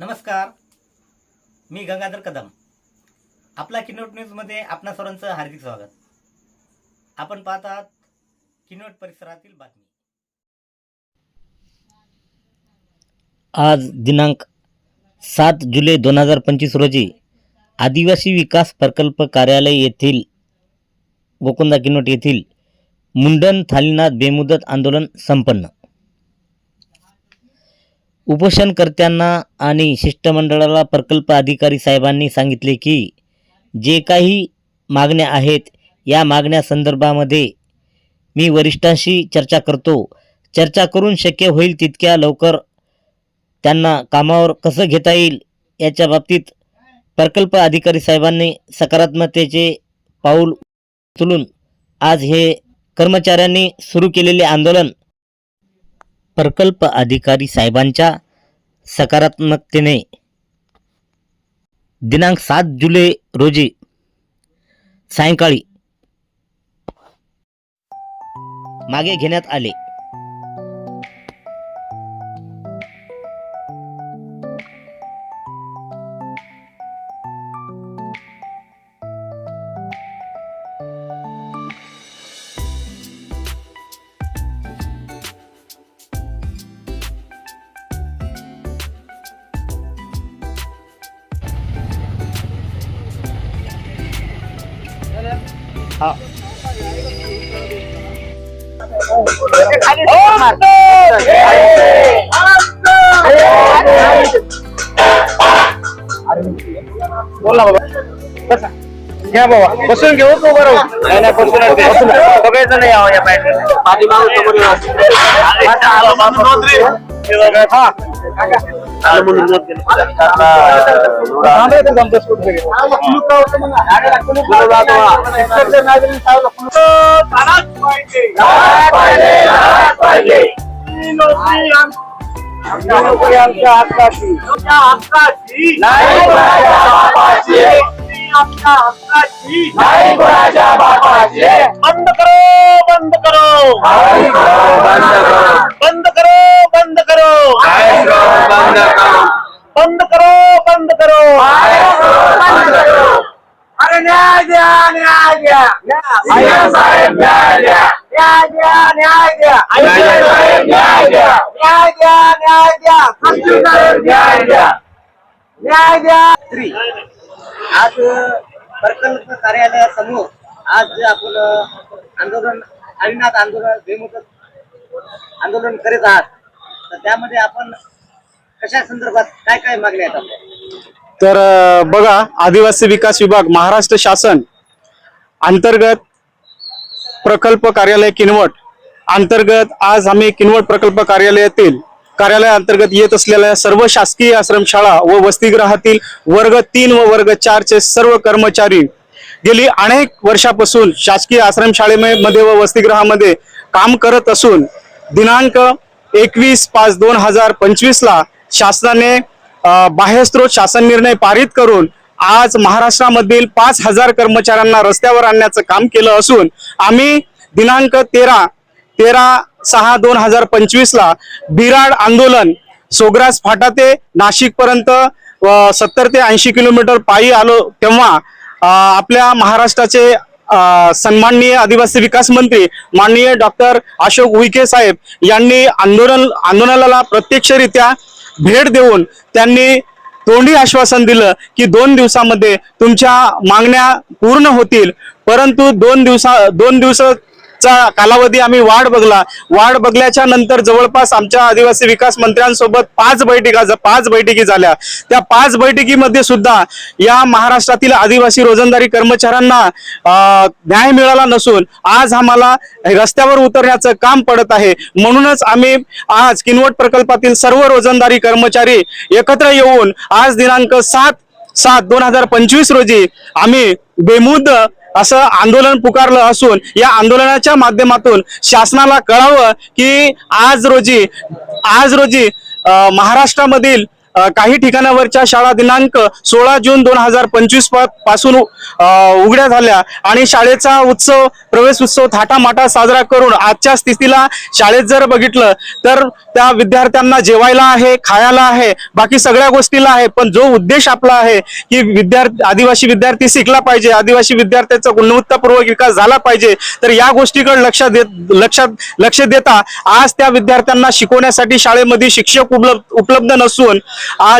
नमस्कार. मी गंगाधर कदम. आपला किनोट न्यूजमध्ये आपणा सर्वांचं हार्दिक स्वागत. आपण पाहत आहात किनोट परिसरातील बातमी. आज दिनांक सात जुलै दोन हजार पंचवीस रोजी आदिवासी विकास प्रकल्प कार्यालय येथील गोकुंदा किनोट येथील मुंडन थालीनाथ बेमुदत आंदोलन संपन्न. उपोषणकर्त्यांना आणि शिष्टमंडळाला प्रकल्प अधिकारी साहेबांनी सांगितले की जे काही मागण्या आहेत या मागण्या संदर्भामध्ये मी वरिष्ठांशी चर्चा करतो. चर्चा करून शक्य होईल तितक्या लवकर त्यांना कामावर कसं घेता येईल याच्या बाबतीत प्रकल्प अधिकारी साहेबांनी सकारात्मकतेचे पाऊल उचलून आज हे कर्मचाऱ्यांनी सुरू केलेले आंदोलन प्रकल्प अधिकारी साहेबांच्या सकारात्मकतेने. दिनांक सात जुलै रोजी सायंकाळी मागे घेण्यात आले. बोल ना बाबा बसा घ्या बाबा बसून घेऊ तू बरोबर नाही नाही बसून बसून बघायचं नाही यावं या आमच्या हक्काची नाही कोणाच्या बापाची. नाही कोणाच्या बापाची. बंद करो बंद करो। बंद करो बंद करो। बंद करो बंद करो। अरे न्याय द्या न्याय द्या। अय्यर साहेब न्याय द्या। न्याय द्या न्याय द्या। अय्यर साहेब न्याय द्या। न्याय द्या न्याय द्या। खासगी साहेब न्याय द्या। न्याय द्या। आज प्रकल्प कार्यालयासमोर आज जे आपण अ, आंदोलन हरिनाथ आंदोलन बेमुदत आंदोलन करीत आहात. तर त्यामध्ये आपण कशा संदर्भात काय काय मागण्या आहेत आपल्या? तर बघा आदिवासी विकास विभाग महाराष्ट्र शासन अंतर्गत प्रकल्प कार्यालय किनवट अंतर्गत आज आम्ही किनवट प्रकल्प कार्यालयातील कार्यालया अंतर्गत येत असलेल्या सर्व शासकीय आश्रमशाळा व वसतिगृहातील वर्ग तीन व वर्ग चारचे सर्व कर्मचारी गेली अनेक वर्षापासून शासकीय आश्रमशाळेमध्ये व वसतिगृहामध्ये काम करत असून दिनांक एकवीस पाच दोन हजार पंचवीसला शासनाने बाह्यस्त्रोत शासन निर्णय पारित करून आज महाराष्ट्रामधील पाच हजार कर्मचाऱ्यांना रस्त्यावर आणण्याचं काम केलं असून आम्ही दिनांक तेरा तेरा सहा दोन हजार पंचवीसला बिराड आंदोलन सोग्रास फाटा ते नाशिकपर्यंत सत्तर ते ऐंशी किलोमीटर पायी आलो तेव्हा आपल्या महाराष्ट्राचे सन्माननीय आदिवासी विकास मंत्री माननीय डॉक्टर अशोक उईके साहेब यांनी आंदोलन आंदोलनाला प्रत्यक्षरित्या भेट देऊन त्यांनी तोंडी आश्वासन दिलं की दोन दिवसामध्ये तुमच्या मागण्या पूर्ण होतील. परंतु दोन दिवसा दोन चा कालावधी आम्ही वाढ बघला. वाढ बघल्याच्या नंतर जवळपास आमच्या आदिवासी विकास मंत्र्यांसोबत पाच बैठका पाच बैठकी झाल्या. त्या पाच बैठकीमध्ये सुद्धा या महाराष्ट्रातील आदिवासी रोजंदारी कर्मचाऱ्यांना न्याय मिळाला नसून आज आम्हाला रस्त्यावर उतरण्याचं काम पडत आहे. म्हणूनच आम्ही आज किनवट प्रकल्पातील सर्व रोजंदारी कर्मचारी एकत्र येऊन आज दिनांक सात सात दोन हजार पंचवीस रोजी आम्ही बेमुद असं आंदोलन पुकारलं असून या आंदोलनाच्या माध्यमातून शासनाला कळावं की आज रोजी आज रोजी महाराष्ट्रामधील काही ठिकाणावरच्या शाळा दिनांक सोळा जून दोन हजार पंचवीसपासून उघड्या झाल्या आणि शाळेचा उत्सव प्रवेश उत्सव थाटामाटा साजरा करून आजच्या स्थितीला शाळेत जर बघितलं तर त्या विद्यार्थ्यांना जेवायला आहे खायला आहे बाकी सगळ्या गोष्टीला आहे पण जो उद्देश आपला आहे की विद्यार्थी आदिवासी विद्यार्थी शिकला पाहिजे आदिवासी विद्यार्थ्याचा गुणवत्तापूर्वक विकास झाला पाहिजे तर या गोष्टीकडे लक्ष देत लक्षात लक्ष देता आज त्या विद्यार्थ्यांना शिकवण्यासाठी शाळेमध्ये शिक्षक उपलब्ध उपलब्ध नसून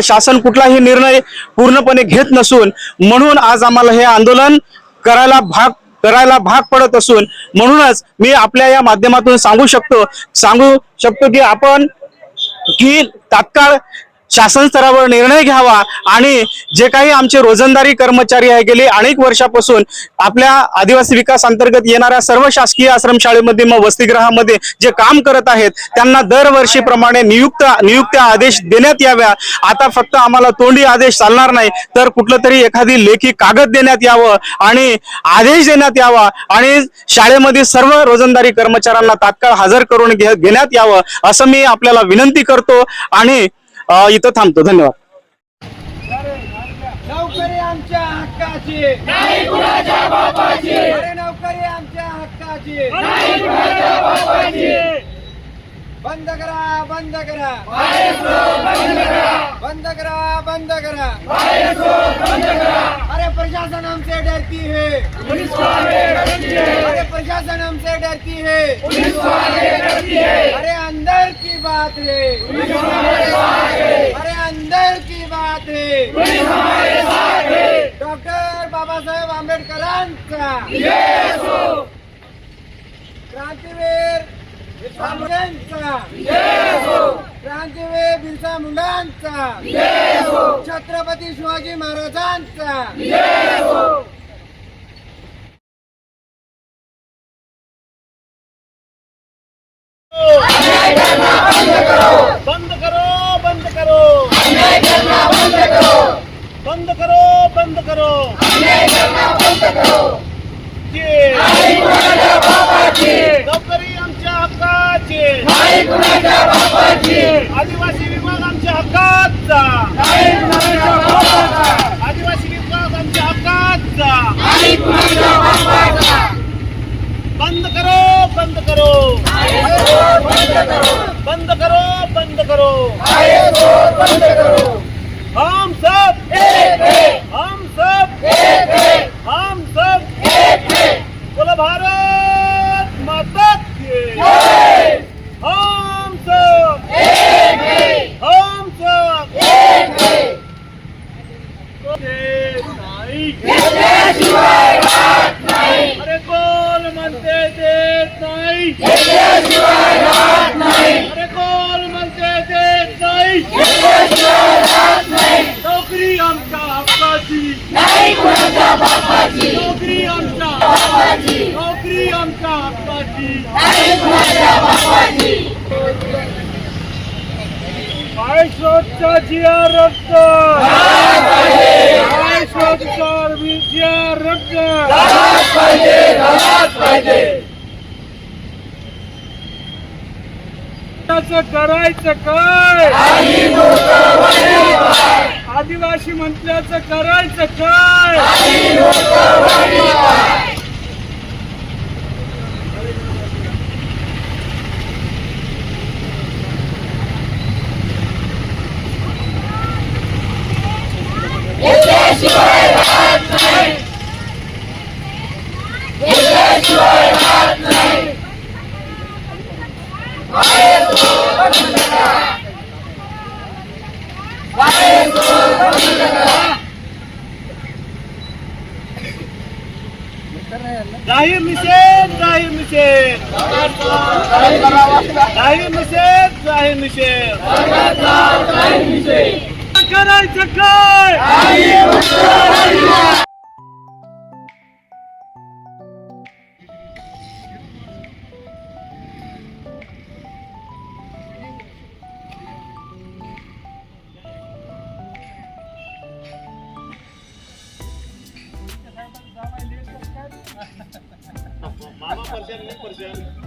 शासन कुठलाही निर्णय पूर्णपणे घेत नसून म्हणून आज आम्हाला हे आंदोलन करायला भाग करायला भाग पडत असून म्हणूनच मी आपल्या या माध्यमातून सांगू शकतो सांगू शकतो की आपण की तात्काळ शासन स्तरावर निर्णय घ्यावा आणि जे काही आमचे रोजंदारी कर्मचारी आहे गेले अनेक वर्षापासून आपल्या आदिवासी विकास अंतर्गत येणाऱ्या सर्व शासकीय आश्रमशाळेमध्ये मग वसतिगृहामध्ये जे काम करत आहेत त्यांना दरवर्षीप्रमाणे नियुक्त नियुक्त्या आदेश देण्यात याव्या. आता फक्त आम्हाला तोंडी आदेश चालणार नाही तर कुठलं तरी एखादी लेखी कागद देण्यात यावं आणि आदेश देण्यात यावा आणि शाळेमध्ये सर्व रोजंदारी कर्मचाऱ्यांना तात्काळ हजर करून घे- घेण्यात यावं असं मी आपल्याला विनंती करतो. आणि इथं थांबतो धन्यवाद. नोकरी आमच्या हक्काची. नाही कुणाच्या बापाची. अरे नोकरी आमच्या हक्काची. नाही कुणाच्या बापाची. बंद करा बंद करा. बंद करा. बंद करा अरे प्रशासन हमसे डरती है अरे प्रशासन हमसे डरती है अरे अंदर की बात है। अरे अंदर की बात है। डॉक्टर बाबासाहेब आंबेडकरांचा। क्रांतीवीर मुंडांचा क्रांतीवीर बिरसा मुंडांचा। छत्रपती शिवाजी महाराजांचा बंद करो बंद करो बंद करो बंद करो। ये. नोकरी आमच्या हक्काची। आदिवासी विभाग आमच्या हक्काचा। आदिवासी विभाग आमच्या हक्काचा। बंद करो बंद करो। बंद करो बंद करो। हम नाही अरे कोण म्हणते देत नाही अरे कोण म्हणते देत नाही नोकरी आमच्या हक्काची नोकरी आमच्या नोकरी आमच्या हक्काची काय शोधचा जिया रक्त काय शोधचा जिया पाहिजे पाहिजे करायचं काय? आदिवासी म्हटल्याचं करायचं काय? जाहीर निषेध जाहीर निषेध जाहीर निषेध जाहीर निषेध करायचं काय parcial, no es.